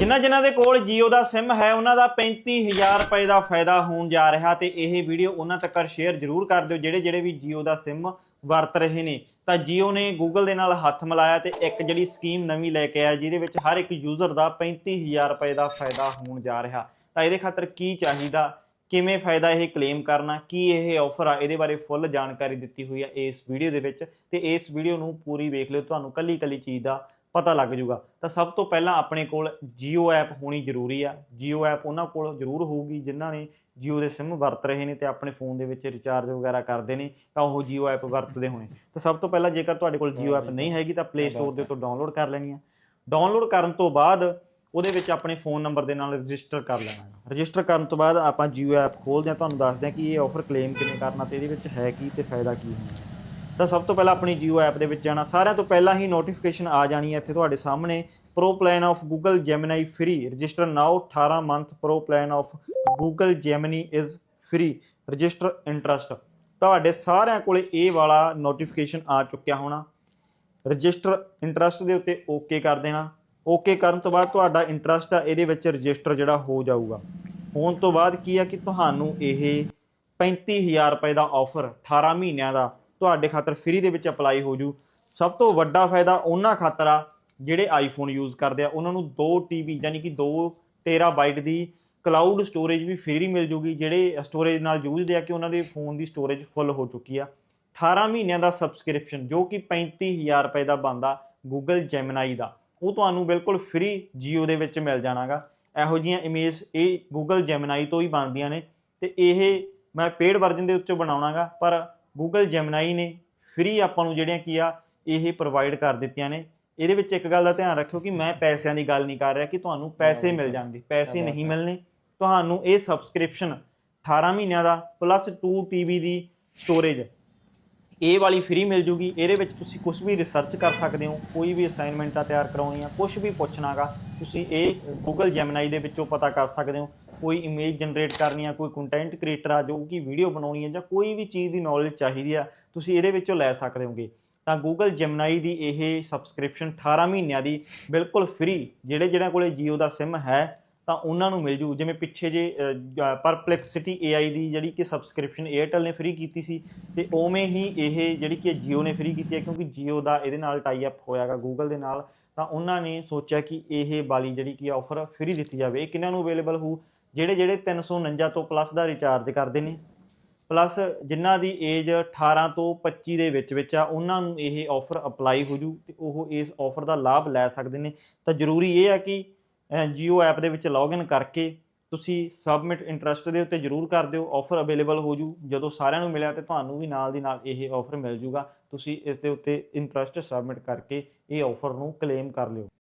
ਜਿਨ੍ਹਾਂ ਜਿਨ੍ਹਾਂ ਦੇ ਕੋਲ Jio ਦਾ SIM ਹੈ, ਉਹਨਾਂ ਦਾ 35000 ਰੁਪਏ ਦਾ ਫਾਇਦਾ ਹੋਣ ਜਾ ਰਿਹਾ ਤੇ ਇਹ ਵੀਡੀਓ ਉਹਨਾਂ ਤੱਕ ਸ਼ੇਅਰ ਜ਼ਰੂਰ ਕਰ ਦਿਓ, ਜਿਹੜੇ ਜਿਹੜੇ ਵੀ Jio ਦਾ SIM ਵਰਤ ਰਹੇ ਨੇ। ਤਾਂ Jio ਨੇ Google ਦੇ ਨਾਲ ਹੱਥ ਮਿਲਾਇਆ ਤੇ ਇੱਕ ਜਿਹੜੀ ਸਕੀਮ ਨਵੀਂ ਲੈ ਕੇ ਆਇਆ, ਜਿਹਦੇ ਵਿੱਚ ਹਰ ਇੱਕ ਯੂਜ਼ਰ ਦਾ 35000 ਰੁਪਏ ਦਾ ਫਾਇਦਾ ਹੋਣ ਜਾ ਰਿਹਾ। ਤਾਂ ਇਹਦੇ ਖਾਤਰ ਕੀ ਚਾਹੀਦਾ, ਕਿਵੇਂ ਫਾਇਦਾ ਇਹ ਕਲੇਮ ਕਰਨਾ, ਕੀ ਇਹ ਆਫਰ ਆ, ਇਹਦੇ ਬਾਰੇ ਫੁੱਲ ਜਾਣਕਾਰੀ ਦਿੱਤੀ ਹੋਈ ਆ ਇਸ ਵੀਡੀਓ ਦੇ ਵਿੱਚ। ਤੇ ਇਸ ਵੀਡੀਓ ਨੂੰ ਪੂਰੀ ਵੇਖ ਲਿਓ, ਤੁਹਾਨੂੰ ਕੱਲੀ ਕੱਲੀ ਚੀਜ਼ ਦਾ ਪਤਾ ਲੱਗ ਜੂਗਾ। ਤਾਂ ਸਭ ਤੋਂ ਪਹਿਲਾਂ ਆਪਣੇ ਕੋਲ ਜੀਓ ਐਪ ਹੋਣੀ ਜ਼ਰੂਰੀ ਆ। ਜੀਓ ਐਪ ਉਹਨਾਂ ਕੋਲ ਜ਼ਰੂਰ ਹੋਊਗੀ ਜਿਨ੍ਹਾਂ ਨੇ ਜੀਓ ਦੇ SIM ਵਰਤ ਰਹੇ ਨੇ ਤੇ ਆਪਣੇ ਫੋਨ ਦੇ ਵਿੱਚ ਰਿਚਾਰਜ ਵਗੈਰਾ ਕਰਦੇ ਨੇ, ਤਾਂ ਉਹ ਜੀਓ ਐਪ ਵਰਤਦੇ ਹੋਣੇ। ਤਾਂ ਸਭ ਤੋਂ ਪਹਿਲਾਂ ਜੇਕਰ ਤੁਹਾਡੇ ਕੋਲ ਜੀਓ ਐਪ ਨਹੀਂ ਹੈਗੀ ਤਾਂ Play Store ਦੇ ਤੋਂ ਡਾਊਨਲੋਡ ਕਰ ਲੈਣੀ ਆ। ਡਾਊਨਲੋਡ ਕਰਨ ਤੋਂ ਬਾਅਦ ਉਹਦੇ ਵਿੱਚ ਆਪਣੇ ਫੋਨ ਨੰਬਰ ਦੇ ਨਾਲ ਰਜਿਸਟਰ ਕਰ ਲੈਣਾ ਹੈ। ਰਜਿਸਟਰ ਕਰਨ ਤੋਂ ਬਾਅਦ ਆਪਾਂ ਜੀਓ ਐਪ ਖੋਲਦੇ ਹਾਂ, ਤੁਹਾਨੂੰ ਦੱਸਦੇ ਹਾਂ ਕਿ ਇਹ ਆਫਰ ਕਲੇਮ ਕਿਵੇਂ ਕਰਨਾ ਤੇ ਇਹਦੇ ਵਿੱਚ ਹੈ ਕੀ ਤੇ ਫਾਇਦਾ ਕੀ ਹੁੰਦਾ। ਤਾਂ ਸਭ ਤੋਂ ਪਹਿਲਾਂ ਆਪਣੀ Jio ਐਪ ਦੇ ਵਿੱਚ ਜਾਣਾ। ਸਾਰਿਆਂ ਤੋਂ ਪਹਿਲਾਂ ਹੀ ਨੋਟੀਫਿਕੇਸ਼ਨ ਆ ਜਾਣੀ ਹੈ ਇੱਥੇ ਤੁਹਾਡੇ ਸਾਹਮਣੇ। Pro plan of Google Gemini free register now 18 month pro plan of Google Gemini is free register interest ਤੁਹਾਡੇ ਸਾਰਿਆਂ ਕੋਲੇ ਇਹ ਵਾਲਾ ਨੋਟੀਫਿਕੇਸ਼ਨ ਆ ਚੁੱਕਿਆ ਹੋਣਾ। ਰਜਿਸਟਰ ਇੰਟਰਸਟ ਦੇ ਉੱਤੇ ਓਕੇ ਕਰ ਦੇਣਾ। ਓਕੇ ਕਰਨ ਤੋਂ ਬਾਅਦ ਤੁਹਾਡਾ ਇੰਟਰਸਟ ਆ, ਇਹਦੇ ਵਿੱਚ ਰਜਿਸਟਰ ਜਿਹੜਾ ਹੋ ਜਾਊਗਾ। ਹੋਣ ਤੋਂ ਬਾਅਦ ਕੀ ਆ ਕਿ ਤੁਹਾਨੂੰ ਇਹ 35000 ਰੁਪਏ ਦਾ ਆਫਰ 18 ਮਹੀਨਿਆਂ ਦਾ ਤੁਹਾਡੇ ਖਾਤਰ ਫ੍ਰੀ ਦੇ ਵਿੱਚ ਅਪਲਾਈ ਹੋ ਜੂ। ਸਭ ਤੋਂ ਵੱਡਾ ਫਾਇਦਾ ਉਹਨਾਂ ਖਾਤਰ ਆ ਜਿਹੜੇ ਆਈਫੋਨ ਯੂਜ਼ ਕਰਦੇ ਆ। ਉਹਨਾਂ ਨੂੰ 2 ਟੀਬੀ ਯਾਨੀ ਕਿ 2 ਟੇਰਾਬਾਈਟ ਦੀ ਕਲਾਊਡ ਸਟੋਰੇਜ ਵੀ ਫ੍ਰੀ ਮਿਲ ਜੂਗੀ, ਜਿਹੜੇ ਸਟੋਰੇਜ ਨਾਲ ਜੂਝਦੇ ਆ ਕਿ ਉਹਨਾਂ ਦੇ ਫੋਨ ਦੀ ਸਟੋਰੇਜ ਫੁੱਲ ਹੋ ਚੁੱਕੀ ਆ। 18 ਮਹੀਨਿਆਂ ਦਾ ਸਬਸਕ੍ਰਿਪਸ਼ਨ ਜੋ ਕਿ 35000 ਰੁਪਏ ਦਾ ਬਣਦਾ Google Gemini ਦਾ। ਉਹ ਤੁਹਾਨੂੰ ਬਿਲਕੁਲ ਫ੍ਰੀ Jio ਦੇ ਵਿੱਚ ਮਿਲ ਜਾਣਾਗਾ। ਇਹੋ ਜੀਆਂ ਇਮੇਜ ਇਹ Google Gemini ਤੋਂ ਹੀ ਬਣਦੀਆਂ ਨੇ। ਤੇ ਇਹ ਮੈਂ ਪੇਡ ਵਰਜ਼ਨ ਦੇ ਉੱਤੇ ਬਣਾਉਣਾਗਾ, ਪਰ Google Gemini ਨੇ ਫ੍ਰੀ ਆਪਾਂ ਨੂੰ ਜਿਹੜੀਆਂ ਕੀ ਆ ਇਹ ਪ੍ਰੋਵਾਈਡ ਕਰ ਦਿੱਤੀਆਂ ਨੇ। ਇਹਦੇ ਵਿੱਚ ਇੱਕ ਗੱਲ ਦਾ ਧਿਆਨ ਰੱਖਿਓ ਕਿ ਮੈਂ ਪੈਸਿਆਂ ਦੀ ਗੱਲ ਨਹੀਂ ਕਰ ਰਿਹਾ ਕਿ ਤੁਹਾਨੂੰ ਪੈਸੇ ਮਿਲ ਜਾਣਗੇ ਪੈਸੇ ਨਹੀਂ ਮਿਲਣੇ। ਤੁਹਾਨੂੰ ਇਹ ਸਬਸਕ੍ਰਿਪਸ਼ਨ 18 ਮਹੀਨਿਆਂ ਦਾ ਪਲੱਸ 2 ਟੀਬੀ ਦੀ ਸਟੋਰੇਜ ਇਹ ਵਾਲੀ ਫ੍ਰੀ ਮਿਲ ਜੂਗੀ। ਇਹਦੇ ਵਿੱਚ ਤੁਸੀਂ ਕੁਝ ਵੀ ਰਿਸਰਚ ਕਰ ਸਕਦੇ ਹੋ ਕੋਈ ਵੀ ਅਸਾਈਨਮੈਂਟਾਂ ਤਿਆਰ ਕਰਾਉਣੀਆਂ ਕੁਝ ਵੀ ਪੁੱਛਣਾਗਾ ਤੁਸੀਂ ਇਹ Google Gemini ਦੇ ਵਿੱਚੋਂ ਪਤਾ ਕਰ ਸਕਦੇ ਹੋ। ਕੋਈ ਇਮੇਜ ਜਨਰੇਟ ਕਰਨੀ ਆ, ਕੋਈ ਕੰਟੈਂਟ ਕ੍ਰੀਏਟਰ ਆ ਜੋ ਕਿ ਵੀਡੀਓ ਬਣਾਉਣੀ ਹੈ ਜਾਂ ਕੋਈ ਵੀ ਚੀਜ਼ ਦੀ ਨੌਲੇਜ ਚਾਹੀਦੀ ਆ, ਤੁਸੀਂ ਇਹਦੇ ਵਿੱਚੋਂ ਲੈ ਸਕਦੇ ਹੋਗੇ। ਤਾਂ Google Gemini ਦੀ ਇਹ ਸਬਸਕ੍ਰਿਪਸ਼ਨ 18 ਮਹੀਨਿਆਂ ਦੀ ਬਿਲਕੁਲ ਫ੍ਰੀ ਜਿਹੜੇ ਜਿਹੜਾ ਕੋਲੇ Jio ਦਾ SIM ਹੈ, ਤਾਂ ਉਹਨਾਂ ਨੂੰ ਮਿਲ ਜੂ। ਜਿਵੇਂ ਪਿੱਛੇ ਜੇ ਪਰਪਲੈਕਸਿਟੀ AI ਦੀ ਜਿਹੜੀ ਕਿ ਸਬਸਕ੍ਰਿਪਸ਼ਨ Airtel ਨੇ ਫ੍ਰੀ ਕੀਤੀ ਸੀ, ਤੇ ਉਵੇਂ ਹੀ ਇਹ ਜਿਹੜੀ ਕਿ Jio ਨੇ ਫ੍ਰੀ ਕੀਤੀ ਹੈ ਕਿਉਂਕਿ Jio ਦਾ ਇਹਦੇ ਨਾਲ ਟਾਈ ਅਪ ਹੋਇਆਗਾ Google ਦੇ ਨਾਲ, ਤਾਂ ਉਹਨਾਂ ਨੇ ਸੋਚਿਆ ਕਿ ਇਹ ਵਾਲੀ ਜਿਹੜੀ ਕਿ ਆਫਰ ਫ੍ਰੀ ਦਿੱਤੀ ਜਾਵੇ। ਇਹ ਕਿਹਨਾਂ ਨੂੰ ਅਵੇਲੇਬਲ ਹੋਊ? ਜਿਹੜੇ ਜਿਹੜੇ 349 ਤੋਂ ਪਲੱਸ ਦਾ ਰਿਚਾਰਜ ਕਰਦੇ ਨੇ। ਪਲੱਸ ਜਿਨ੍ਹਾਂ ਦੀ ਏਜ 18 ਤੋਂ 25 ਦੇ ਵਿੱਚ ਵਿੱਚ ਆ, ਉਹਨਾਂ ਨੂੰ ਇਹ ਆਫਰ ਅਪਲਾਈ ਹੋ ਜੂ ਤੇ ਉਹ ਇਸ ਆਫਰ ਦਾ ਲਾਭ ਲੈ ਸਕਦੇ ਨੇ। ਤਾਂ ਜ਼ਰੂਰੀ ਇਹ ਆ ਕਿ ਜੀਓ ਐਪ ਦੇ ਵਿੱਚ ਲੌਗਇਨ ਕਰਕੇ ਤੁਸੀਂ ਸਬਮਿਟ ਇੰਟਰਸਟ ਦੇ ਉੱਤੇ ਜ਼ਰੂਰ ਕਰ ਦਿਓ। ਆਫਰ ਅਵੇਲੇਬਲ ਹੋ ਜੂ। ਜਦੋਂ ਸਾਰਿਆਂ ਨੂੰ ਮਿਲਿਆ ਤੇ ਤੁਹਾਨੂੰ ਵੀ ਨਾਲ ਦੀ ਨਾਲ ਇਹ ਆਫਰ ਮਿਲ ਜੂਗਾ। ਤੁਸੀਂ ਇਸ ਦੇ ਉੱਤੇ ਇੰਟਰਸਟ ਸਬਮਿਟ ਕਰਕੇ ਇਹ ਆਫਰ ਨੂੰ ਕਲੇਮ ਕਰ ਲਿਓ।